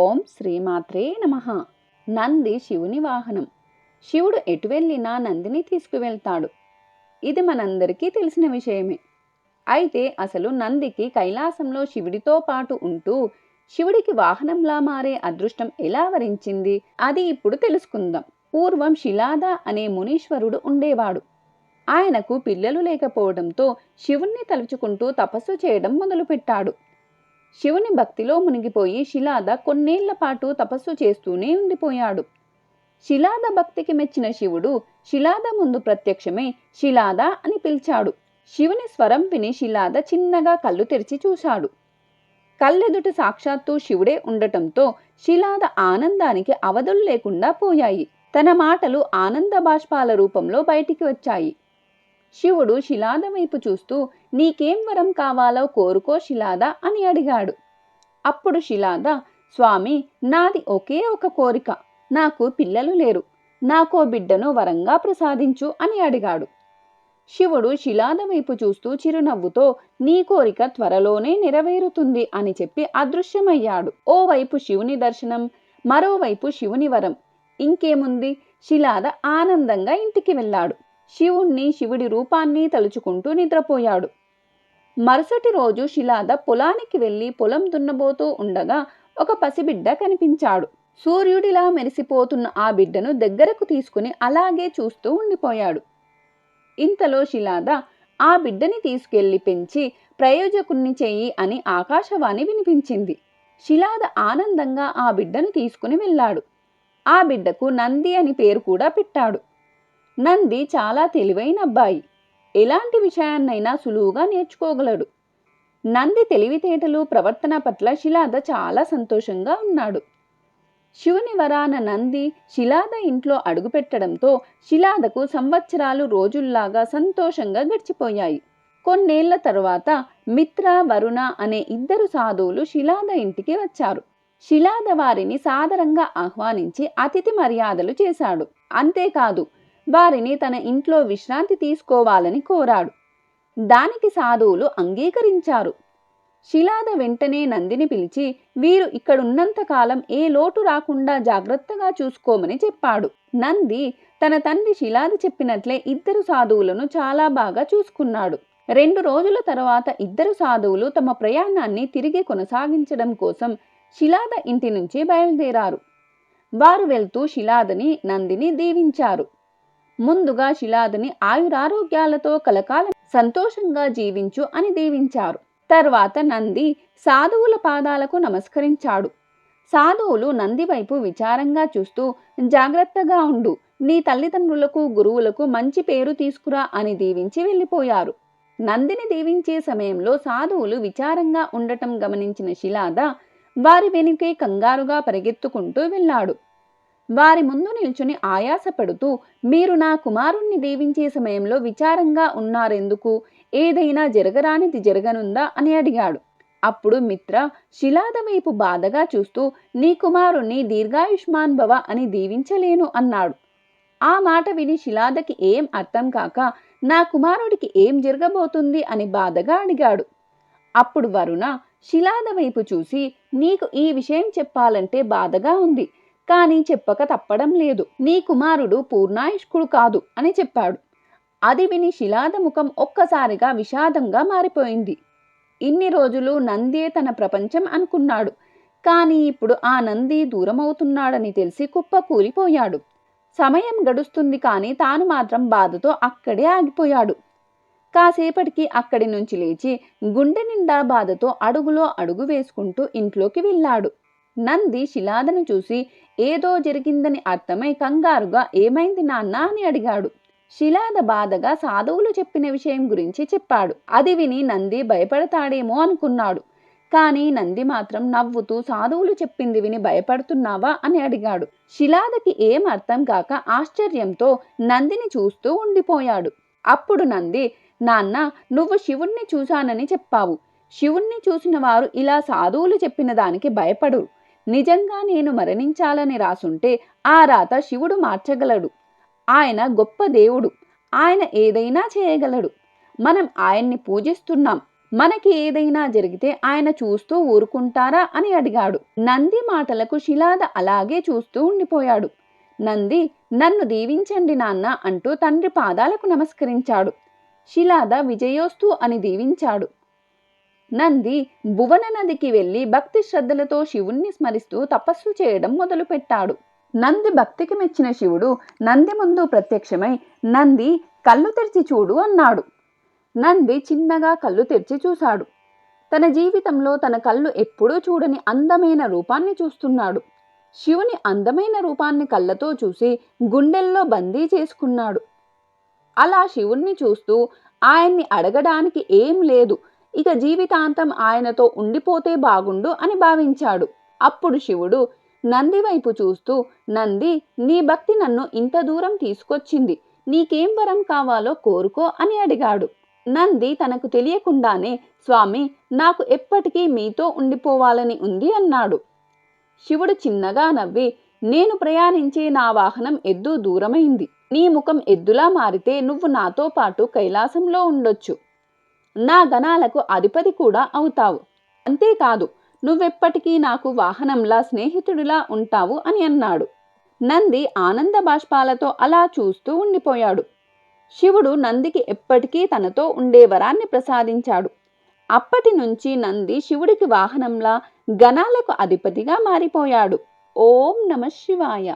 ఓం శ్రీమాత్రే నమ. నంది శివుని వాహనం. శివుడు ఎటు వెళ్ళినా నందిని తీసుకువెళ్తాడు. ఇది మనందరికీ తెలిసిన విషయమే. అయితే అసలు నందికి కైలాసంలో శివుడితో పాటు ఉంటూ శివుడికి వాహనంలా మారే అదృష్టం ఎలా వరించింది అది ఇప్పుడు తెలుసుకుందాం. పూర్వం శిలాద అనే మునీశ్వరుడు ఉండేవాడు. ఆయనకు పిల్లలు లేకపోవడంతో శివుణ్ణి తలుచుకుంటూ తపస్సు చేయడం మొదలుపెట్టాడు. శివుని భక్తిలో మునిగిపోయి శిలాద కొన్నేళ్ళ పాటు తపస్సు చేస్తూనే ఉండిపోయాడు. శిలాద భక్తికి మెచ్చిన శివుడు శిలాద ముందు ప్రత్యక్షమే శిలాద అని పిలిచాడు. శివుని స్వరం విని శిలాద చిన్నగా కళ్ళు తెరిచి చూశాడు. కళ్ళెదుట సాక్షాత్తు శివుడే ఉండటంతో శిలాద ఆనందానికి అవధులు లేకుండా పోయాయి. తన మాటలు ఆనంద బాష్పాల రూపంలో బయటికి వచ్చాయి. శివుడు శిలాద వైపు చూస్తూ నీకేం వరం కావాలో కోరుకో శిలాద అని అడిగాడు. అప్పుడు శిలాద స్వామి నాది ఒకే ఒక కోరిక. నాకు పిల్లలు లేరు. నాకో బిడ్డను వరంగా ప్రసాదించు అని అడిగాడు. శివుడు శిలాద వైపు చూస్తూ చిరునవ్వుతో నీ కోరిక త్వరలోనే నెరవేరుతుంది అని చెప్పి అదృశ్యమయ్యాడు. ఓవైపు శివుని దర్శనం మరోవైపు శివుని వరం. ఇంకేముంది? శిలాద ఆనందంగా ఇంటికి వెళ్ళాడు. శివుణ్ణి శివుడి రూపాన్ని తలుచుకుంటూ నిద్రపోయాడు. మరుసటి రోజు శిలాద పొలానికి వెళ్ళి పొలం దున్నబోతూ ఉండగా ఒక పసిబిడ్డ కనిపించాడు. సూర్యుడిలా మెరిసిపోతున్న ఆ బిడ్డను దగ్గరకు తీసుకుని అలాగే చూస్తూ ఉండిపోయాడు. ఇంతలో శిలాద ఆ బిడ్డని తీసుకెళ్ళి పెంచి ప్రయోజకుణ్ణి చెయ్యి అని ఆకాశవాణి వినిపించింది. శిలాద ఆనందంగా ఆ బిడ్డను తీసుకుని వెళ్ళాడు. ఆ బిడ్డకు నంది అని పేరు కూడా పెట్టాడు. నంది చాలా తెలివైన అబ్బాయి. ఎలాంటి విషయాన్నైనా సులువుగా నేర్చుకోగలడు. నంది తెలివితేటలు ప్రవర్తన పట్ల శిలాద చాలా సంతోషంగా ఉన్నాడు. శివుని వరాన నంది శిలాద ఇంట్లో అడుగుపెట్టడంతో శిలాదకు సంవత్సరాలు రోజుల్లాగా సంతోషంగా గడిచిపోయాయి. కొన్నేళ్ళ తరువాత మిత్ర వరుణ అనే ఇద్దరు సాధువులు శిలాద ఇంటికి వచ్చారు. శిలాద వారిని సాదరంగా ఆహ్వానించి అతిథి మర్యాదలు చేశాడు. అంతేకాదు వారిని తన ఇంట్లో విశ్రాంతి తీసుకోవాలని కోరాడు. దానికి సాధువులు అంగీకరించారు. శిలాద వెంటనే నందిని పిలిచి వీరు ఇక్కడున్నంతకాలం ఏ లోటు రాకుండా జాగ్రత్తగా చూసుకోమని చెప్పాడు. నంది తన తండ్రి శిలాద చెప్పినట్లే ఇద్దరు సాధువులను చాలా బాగా చూసుకున్నాడు. రెండు రోజుల తర్వాత ఇద్దరు సాధువులు తమ ప్రయాణాన్ని తిరిగి కొనసాగించడం కోసం శిలాద ఇంటి నుంచి బయలుదేరారు. వారు వెళ్తూ శిలాదని నందిని దీవించారు. ముందుగా శిలాదని ఆయురారోగ్యాలతో కలకాలం సంతోషంగా జీవించు అని దీవించారు. తర్వాత నంది సాధువుల పాదాలకు నమస్కరించాడు. సాధువులు నంది వైపు విచారంగా చూస్తూ జాగ్రత్తగా ఉండు. నీ తల్లిదండ్రులకు గురువులకు మంచి పేరు తీసుకురా అని దీవించి వెళ్ళిపోయారు. నందిని దీవించే సమయంలో సాధువులు విచారంగా ఉండటం గమనించిన శిలాద వారి వెనుకే కంగారుగా పరిగెత్తుకుంటూ వెళ్ళాడు. వారి ముందు నిల్చుని ఆయాసపడుతూ మీరు నా కుమారుణ్ణి దీవించే సమయంలో విచారంగా ఉన్నారెందుకు? ఏదైనా జరగరానిది జరగనుందా? అని అడిగాడు. అప్పుడు మిత్ర శిలాద వైపు బాధగా చూస్తూ నీ కుమారుణ్ణి దీర్ఘాయుష్మాన్ భవ అని దీవించలేను అన్నాడు. ఆ మాట విని శిలాదకి ఏం అర్థం కాక నా కుమారుడికి ఏం జరగబోతుంది? అని బాధగా అడిగాడు. అప్పుడు వరుణ శిలాద వైపు చూసి నీకు ఈ విషయం చెప్పాలంటే బాధగా ఉంది. కానీ చెప్పక తప్పడం లేదు. నీ కుమారుడు పూర్ణాయుష్కుడు కాదు అని చెప్పాడు. అది విని శిలాద ముఖం ఒక్కసారిగా విషాదంగా మారిపోయింది. ఇన్ని రోజులు నందే తన ప్రపంచం అనుకున్నాడు. కానీ ఇప్పుడు ఆ నంది దూరమవుతున్నాడని తెలిసి కుప్ప కూలిపోయాడు. సమయం గడుస్తుంది కానీ తాను మాత్రం బాధతో అక్కడే ఆగిపోయాడు. కాసేపటికి అక్కడి నుంచి లేచి గుండె నిండా బాధతో అడుగులో అడుగు వేసుకుంటూ ఇంట్లోకి వెళ్ళాడు. నంది శిలాదను చూసి ఏదో జరిగిందని అర్థమై కంగారుగా ఏమైంది నాన్న? అని అడిగాడు. శిలాద బాధగా సాధువులు చెప్పిన విషయం గురించి చెప్పాడు. అది విని నంది భయపడతాడేమో అనుకున్నాడు. కానీ నంది మాత్రం నవ్వుతూ సాధువులు చెప్పింది విని భయపడుతున్నావా? అని అడిగాడు. శిలాదకి ఏం అర్థం కాక ఆశ్చర్యంతో నందిని చూస్తూ ఉండిపోయాడు. అప్పుడు నంది నాన్న నువ్వు శివుణ్ణి చూశానని చెప్పావు. శివుణ్ణి చూసిన వారు ఇలా సాధువులు చెప్పిన దానికి భయపడు నిజంగా నేను మరణించాలని రాసుంటే ఆ రాత శివుడు మార్చగలడు. ఆయన గొప్ప దేవుడు. ఆయన ఏదైనా చేయగలడు. మనం ఆయన్ని పూజిస్తున్నాం. మనకి ఏదైనా జరిగితే ఆయన చూస్తూ ఊరుకుంటారా అని అడిగాడు. నంది మాటలకు శిలాద అలాగే చూస్తూ ఉండిపోయాడు. నంది నన్ను దీవించండి నాన్న అంటూ తండ్రి పాదాలకు నమస్కరించాడు. శిలాద విజయోస్తు అని దీవించాడు. నంది భువన నదికి వెళ్ళి భక్తి శ్రద్ధలతో శివుణ్ణి స్మరిస్తూ తపస్సు చేయడం మొదలుపెట్టాడు. నంది భక్తికి మెచ్చిన శివుడు నంది ముందు ప్రత్యక్షమై నంది కళ్ళు తెరిచి చూడు అన్నాడు. నంది చిన్నగా కళ్ళు తెరిచి చూశాడు. తన జీవితంలో తన కళ్ళు ఎప్పుడూ చూడని అందమైన రూపాన్ని చూస్తున్నాడు. శివుని అందమైన రూపాన్ని కళ్ళతో చూసి గుండెల్లో బందీ చేసుకున్నాడు. అలా శివుణ్ణి చూస్తూ ఆయన్ని అడగడానికి ఏం లేదు. ఇక జీవితాంతం ఆయనతో ఉండిపోతే బాగుండు అని భావించాడు. అప్పుడు శివుడు నంది వైపు చూస్తూ నంది నీ భక్తి నన్ను ఇంత దూరం తీసుకొచ్చింది. నీకేం వరం కావాలో కోరుకో అని అడిగాడు. నంది తనకు తెలియకుండానే స్వామి నాకు ఎప్పటికీ మీతో ఉండిపోవాలని ఉంది అన్నాడు. శివుడు చిన్నగా నవ్వి నేను ప్రయాణించే నా వాహనం ఎద్దు దూరమైంది. నీ ముఖం ఎద్దులా మారితే నువ్వు నాతో పాటు కైలాసంలో ఉండొచ్చు. నా గణాలకు అధిపతి కూడా అవుతావు. అంతేకాదు నువ్వెప్పటికీ నాకు వాహనంలా స్నేహితుడిలా ఉంటావు అని అన్నాడు. నంది ఆనంద బాష్పాలతో అలా చూస్తూ ఉండిపోయాడు. శివుడు నందికి ఎప్పటికీ తనతో ఉండే వరాన్ని ప్రసాదించాడు. అప్పటి నుంచి నంది శివుడికి వాహనంలా గణాలకు అధిపతిగా మారిపోయాడు. ఓం నమ శివాయ.